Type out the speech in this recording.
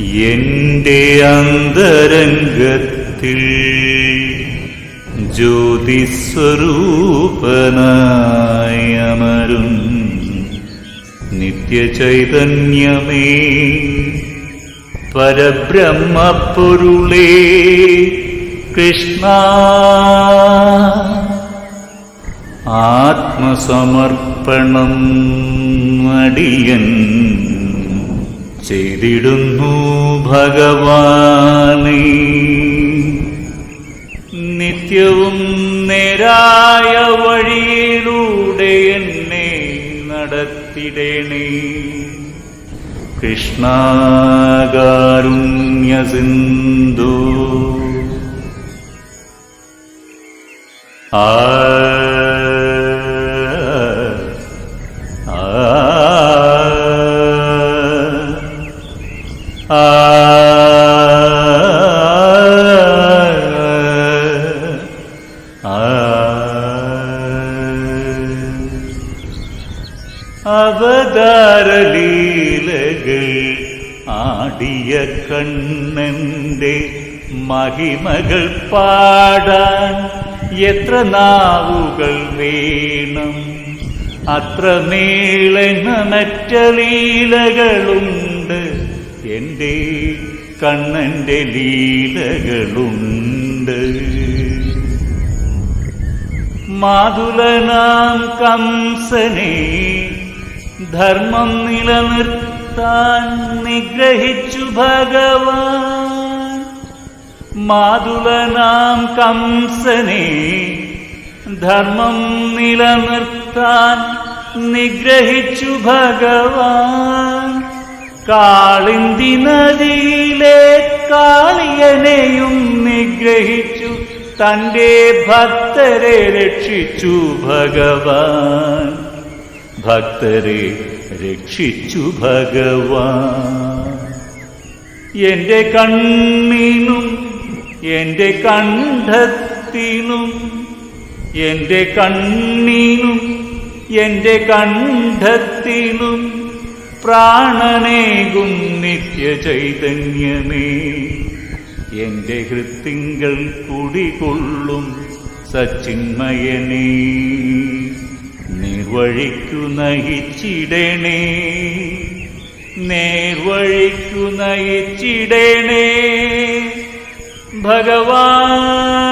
എന്റെ അന്തരംഗത്തിൽ ജ്യോതിസ്വരൂപനായി അമരും നിത്യചൈതന്യമേ. പരബ്രഹ്മപ്പൊരുളേ കൃഷ്ണ. ആത്മസമർപ്പണം അടിയൻ ചെയ്തിടുന്നു ഭഗവാനേ. നിത്യവും നേരായ വഴിയിലൂടെ എന്നെ നടത്തിടേണേ. കൃഷ്ണകാരുണ്യ സിന്ധു ആ അവതാരലീലകൾ ആടിയ കണ്ണന്റെ മഹിമകൾ പാടാൻ എത്ര നാവുകൾ വേണം? അത്ര നീളനമറ്റ ലീലകളുണ്ട്. എന്റെ കണ്ണന്റെ ലീലകളുണ്ട്. മാതുലനാം കംസനെ ധർമ്മം നിലനിർത്താൻ നിഗ്രഹിച്ചു ഭഗവാൻ. മാതുലനാം കംസനെ ധർമ്മം നിലനിർത്താൻ നിഗ്രഹിച്ചു ഭഗവാൻ. കാളിന്തി നദിയിലെ കാളിയനെയും നിഗ്രഹിച്ചു. തന്റെ ഭക്തരെ രക്ഷിച്ചു ഭഗവാൻ. ഭക്തരെ രക്ഷിച്ചു ഭഗവാൻ. എന്റെ കണ്ണിനും എന്റെ കണ്ഠത്തിനും എന്റെ കണ്ണിനും എന്റെ കണ്ഠത്തിനും പ്രാണനേകും നിത്യ ചൈതന്യമേ. എന്റെ ഹൃത്തിങ്കൾ കുടികൊള്ളും സച്ചിന്മയനേ. നിർവഴിക്കു നയിച്ചിടണേ. നേർവഴിക്കു നയിച്ചിടണേ. ഭഗവാനേ